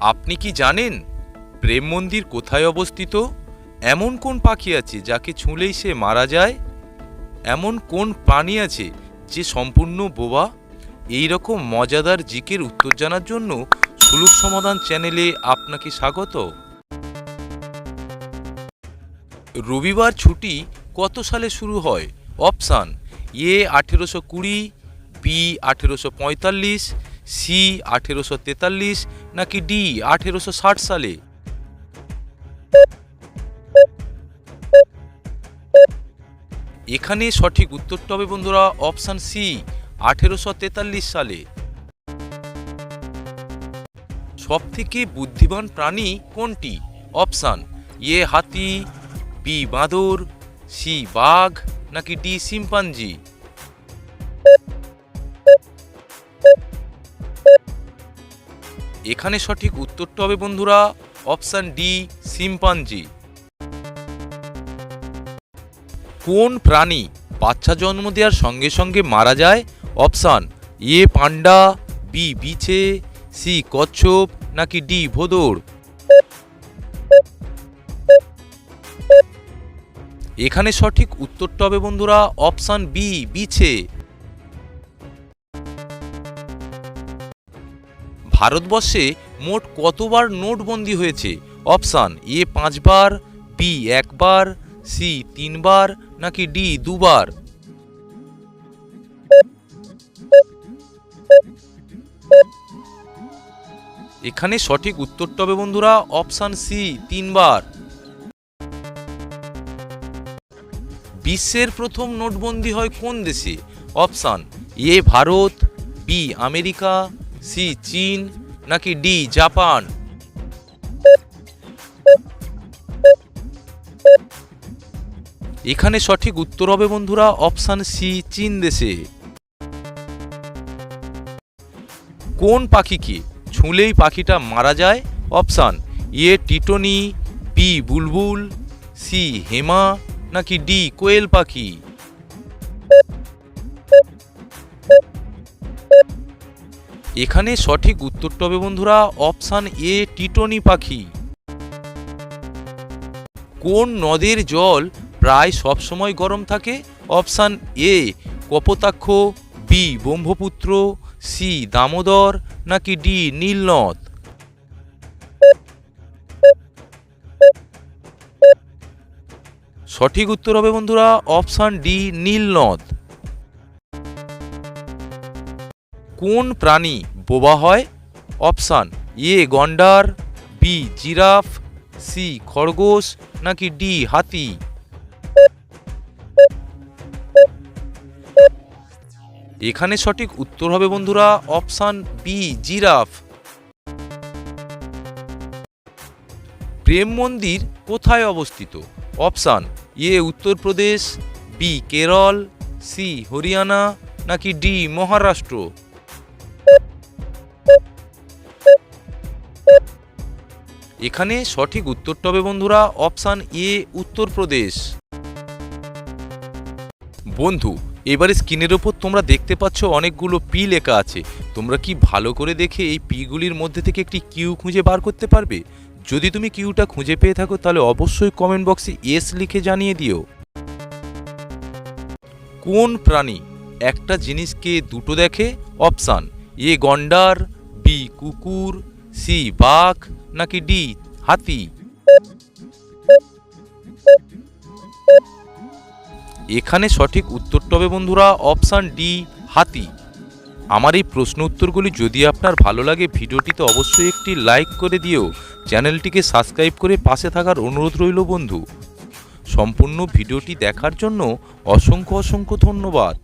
আপনি কি জানেন, প্রেম মন্দির কোথায় অবস্থিত? এমন কোন পাখি আছে যাকে ছুঁলেই সে মারা যায়? এমন কোন প্রাণী আছে যে সম্পূর্ণ বোবা? এই রকম মজাদার জিকের উত্তর জানার জন্য সুলুক সমাধান চ্যানেলে আপনাকে স্বাগত। রবিবার ছুটি কত সালে শুরু হয়? অপশান, এ আঠেরোশো কুড়ি, বি আঠেরোশো পঁয়তাল্লিশ সি আঠেরোশো তেতাল্লিশ নাকি ডি আঠেরোশো ষাট সালে? এখানে সঠিক উত্তরটা হবে বন্ধুরা অপশান সি আঠেরোশো তেতাল্লিশ সালে। সব থেকে বুদ্ধিমান প্রাণী কোনটি? অপশান এ হাতি বি বাঁদর সি বাঘ নাকি ডি শিম্পাঞ্জি? এখানে সঠিক উত্তরটা হবে বন্ধুরা অপশান ডি, শিম্পাঞ্জি। কোন প্রাণী বাচ্চা জন্ম দেওয়ার সঙ্গে সঙ্গে মারা যায়? অপশান এ, পান্ডা, বি, বিছে, সি, কচ্ছপ, নাকি ডি, ভোদর। এখানে সঠিক উত্তরটা হবে বন্ধুরা অপশান বি, বিছে। ভারতবর্ষে মোট কতবার নোটবন্দি হয়েছে? অপশান এ পাঁচবার, বি একবার, সি তিনবার, নাকি ডি দুবার? এখানে সঠিক উত্তরটা হবে বন্ধুরা, অপশান সি তিনবার। বিশ্বের প্রথম নোটবন্দি হয় কোন দেশে? Option A Bharat, B America C, চীন নাকি ডি, জাপান? এখানে সঠিক উত্তর হবে বন্ধুরা অপশান সি, চীন দেশে। কোন পাখিকে ছুঁলেই পাখিটা মারা যায়? অপশান এ, টিটনি, বি, বুলবুল, সি, হেমা নাকি ডি, কোয়েল পাখি? এখানে সঠিক উত্তরটা হবে বন্ধুরা অপশান এ, টিটনি পাখি। কোন নদের জল প্রায় সবসময় গরম থাকে? Option A, Kapotaksha, B, Brahmaputra, C, Damodar, নাকি ডি, নীলনদ? সঠিক উত্তর হবে বন্ধুরা অপশান ডি, নীলনদ। কোন প্রাণী বোবা হয়? অপশান এ গন্ডার, বি জিরাফ, সি খরগোশ নাকি ডি হাতি? এখানে সঠিক উত্তর হবে বন্ধুরা অপশান বি জিরাফ। প্রেম মন্দির কোথায় অবস্থিত? Option A Uttar Pradesh, B Kerala, C Haryana নাকি ডি মহারাষ্ট্র? এখানে সঠিক উত্তরটা হবে বন্ধুরা অপশান এ উত্তরপ্রদেশ বন্ধু, এবারে স্ক্রিনের ওপর তোমরা দেখতে পাচ্ছ অনেকগুলো পি লেখা আছে। তোমরা কি ভালো করে দেখে এই পিগুলির মধ্যে থেকে একটি কিউ খুঁজে বার করতে পারবে? যদি তুমি কিউটা খুঁজে পেয়ে থাকো, তাহলে অবশ্যই কমেন্ট বক্সে এস লিখে জানিয়ে দিও। কোন প্রাণী একটা জিনিসকে দুটো দেখে? অপশান, এ গন্ডার, বি কুকুর সি বাঘ নাকি ডি হাতি? এখানে সঠিক উত্তরটা হবে বন্ধুরা অপশান ডি হাতি। আমার এই প্রশ্ন উত্তরগুলি যদি আপনার ভালো লাগে, ভিডিওটিতে অবশ্যই একটি লাইক করে দিও। চ্যানেলটিকে সাবস্ক্রাইব করে পাশে থাকার অনুরোধ রইল বন্ধু। সম্পূর্ণ ভিডিওটি দেখার জন্য অসংখ্য অসংখ্য ধন্যবাদ।